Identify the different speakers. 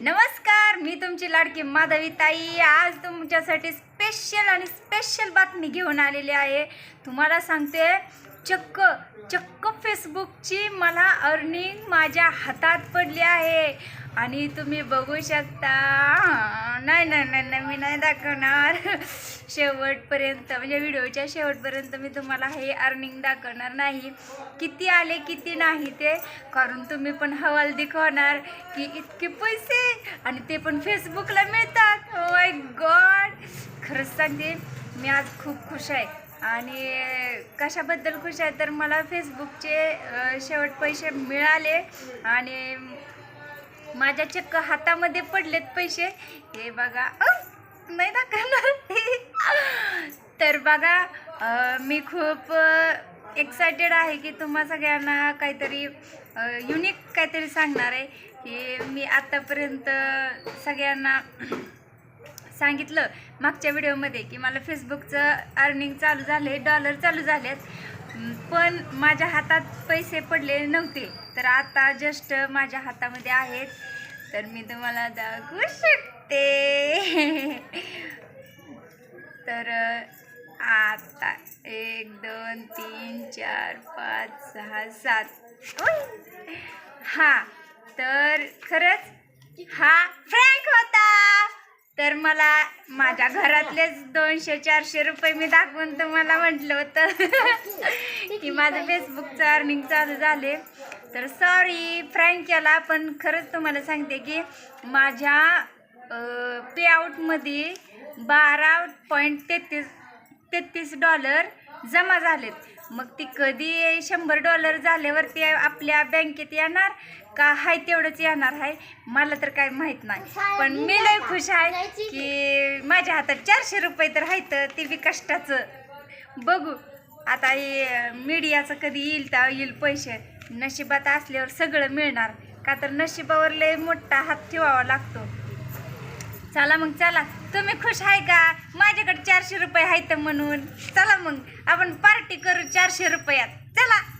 Speaker 1: नमस्कार मी तुमची लाडकी माधवी ताई. आज तुमच्यासाठी स्पेशल आणि स्पेशल बातमी घेऊन आलेली आहे. तुम्हाला सांगते चक्क चक्क फेसबुकची मला अर्निंग माझ्या हातात पडली आहे. आणि तुम्ही बघू शकता. नाही नाही नाही नाही मी नाही दाखवणार. शेवटपर्यंत म्हणजे व्हिडिओच्या शेवटपर्यंत मी तुम्हाला हे अर्निंग दाखवणार नाही. किती आले किती नाही ते कारण तुम्ही पण हवाल दिखवणार की इतके पैसे आणि ते पण फेसबुकला मिळतात. Oh माय गॉड खरंच सांगते मी आज खूप खुश आहे. आणि कशाबद्दल खुश आहे तर मला फेसबुकचे शेवट पैसे मिळाले आणि माझ्या चक्क हातामध्ये पडलेत पैसे. हे बघा. नाही दाखवणार तर बघा मी खूप एक्सायटेड आहे की तुम्हा सगळ्यांना काहीतरी युनिक काहीतरी सांगणार आहे. की मी आत्तापर्यंत सगळ्यांना सांगितलं मागच्या व्हिडिओमध्ये की मला फेसबुकचं अर्निंग चालू झाले डॉलर चालू झालेत. पण माझ्या हातात पैसे पडले नव्हते. तर आता जस्ट माझ्या हातामध्ये आहेत. तर मी तुम्हाला दाखवू शकते. तर आता एक दोन तीन चार पाच सहा सात. हा तर खरंच हा फ्रँक तर मला माझ्या घरातलेच दोनशे चारशे रुपये मी दाखवून तुम्हाला म्हटलं होतं. की माझं फेसबुकचं अर्निंग चालू झाले. तर सॉरी फ्रँक केला पण खरंच तुम्हाला सांगते की माझ्या पेआउटमध्ये बारा पॉईंट तेहतीस तेहतीस डॉलर जमा झालेत. मग ती कधी शंभर डॉलर झाल्यावर ते आपल्या बँकेत येणार? का हाय तेवढंच येणार आहे मला तर काय माहीत नाही. पण मी लय खुश आहे की माझ्या हातात चारशे रुपये तर आहेत ते बी कष्टाचं. बघू आता हे मीडियाचं कधी येईल तर येईल पैसे. नशिबात असल्यावर सगळं मिळणार. का तर नशिबावर लय मोठा हात ठेवावा लागतो. चला मग चला. तुम्ही खुश आहे का? माझ्याकडे चारशे रुपये आहेत म्हणून. चला मग आपण पार्टी करू चारशे रुपयात. चला.